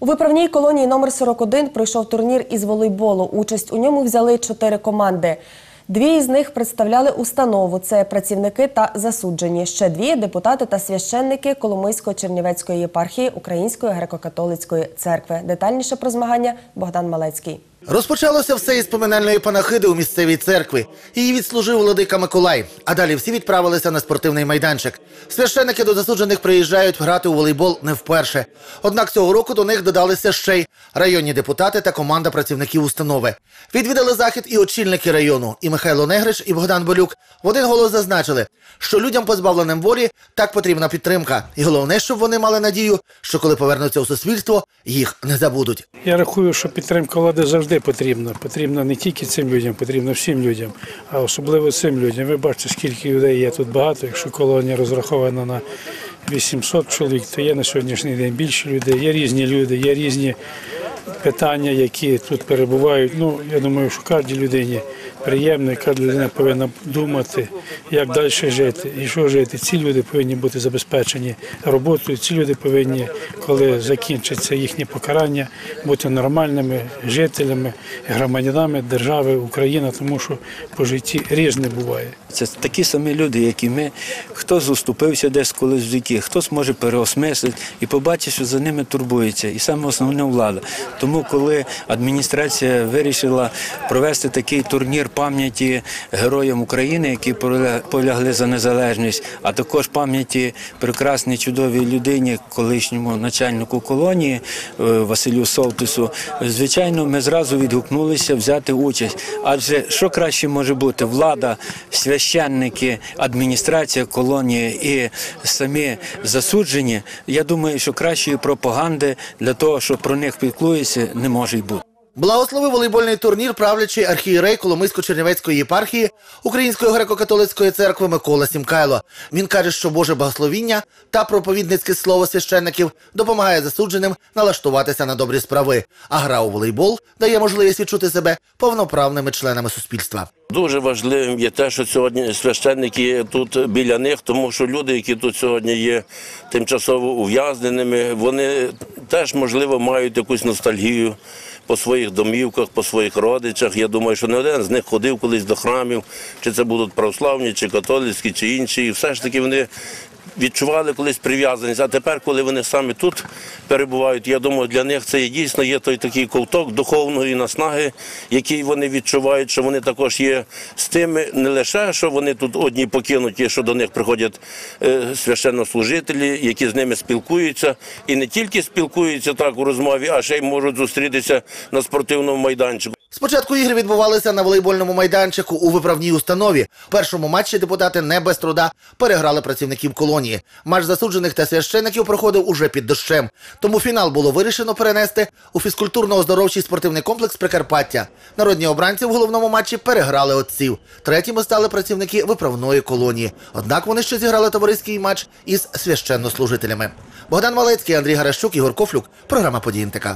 У виправній колонії номер 41 пройшов турнір із волейболу. Участь у ньому взяли чотири команди. Дві із них представляли установу. Це працівники та засуджені. Ще дві депутати та священники Коломийсько-Чернівецької єпархії Української греко-католицької церкви. Детальніше про змагання Богдан Малецький. Розпочалося все із поминальної панахиди у місцевій церкві. Її відслужив владика Миколай. А далі всі відправилися на спортивний майданчик. Священники до засуджених приїжджають грати у волейбол не вперше. Однак цього року до них додалися ще й районні депутати та команда працівників установи. Відвідали захід і очільники району. І Михайло Негриш, і Богдан Болюк в один голос зазначили, що людям, позбавленим волі, так потрібна підтримка. І головне, щоб вони мали надію, що коли повернуться у суспільство, їх не забудуть. Я рахую, що підтримка влади завжди потрібна. Потрібно не тільки цим людям, потрібно всім людям, а особливо цим людям. Ви бачите, скільки людей є тут багато. Якщо колонія розрахована на 800 чоловік, то є на сьогоднішній день більше людей. Є різні люди, є різні питання, які тут перебувають. Ну, я думаю, що кожній людині приємно, кожна людина повинна думати, як далі жити і що жити. Ці люди повинні бути забезпечені роботою. Ці люди повинні, коли закінчиться їхнє покарання, бути нормальними жителями, громадянами держави Україна, тому що по житті різне буває. Це такі самі люди, як і ми. Хто заступився десь колись в житті, хтось може переосмислити і побачить, що за ними турбується. І саме основне влада. Тому, коли адміністрація вирішила провести такий турнір пам'яті героям України, які полягли за незалежність, а також пам'яті прекрасній чудовій людині, колишньому начальнику колонії е, Василю Солтису, звичайно, ми зразу відгукнулися взяти участь. Адже що краще може бути влада, священники, адміністрація колонії і самі засуджені. Я думаю, що кращої пропаганди для того, щоб про них піклуються, не може й бути. Благословив волейбольний турнір правлячий архієрей Коломийсько-Чернівецької єпархії Української греко-католицької церкви Микола Сімкайло. Він каже, що Боже благословіння та проповідницьке слово священників допомагає засудженим налаштуватися на добрі справи. А гра у волейбол дає можливість відчути себе повноправними членами суспільства. Дуже важливим є те, що сьогодні священники тут біля них, тому що люди, які тут сьогодні є тимчасово ув'язненими, вони теж, можливо, мають якусь ностальгію по своїх домівках, по своїх родичах. Я думаю, що не один з них ходив колись до храмів, чи це будуть православні, чи католицькі, чи інші. І все ж таки вони відчували колись прив'язаність. А тепер, коли вони саме тут перебувають, я думаю, для них це дійсно є той такий ковток духовної наснаги, який вони відчувають, що вони також є з тими, не лише що вони тут одні покинуті, що до них приходять е, священнослужителі, які з ними спілкуються, і не тільки спілкуються так у розмові, а ще й можуть зустрітися на спортивному майданчику. Спочатку ігри відбувалися на волейбольному майданчику у виправній установі. В першому матчі депутати не без труда переграли працівників колонії. Матч засуджених та священиків проходив уже під дощем. Тому фінал було вирішено перенести у фізкультурно-оздоровчий спортивний комплекс Прикарпаття. Народні обранці в головному матчі переграли отців. Третіми стали працівники виправної колонії. Однак вони ще зіграли товариський матч із священнослужителями. Богдан Малецький, Андрій Гарашчук, Ігор Кофлюк. Програма «Події НТК».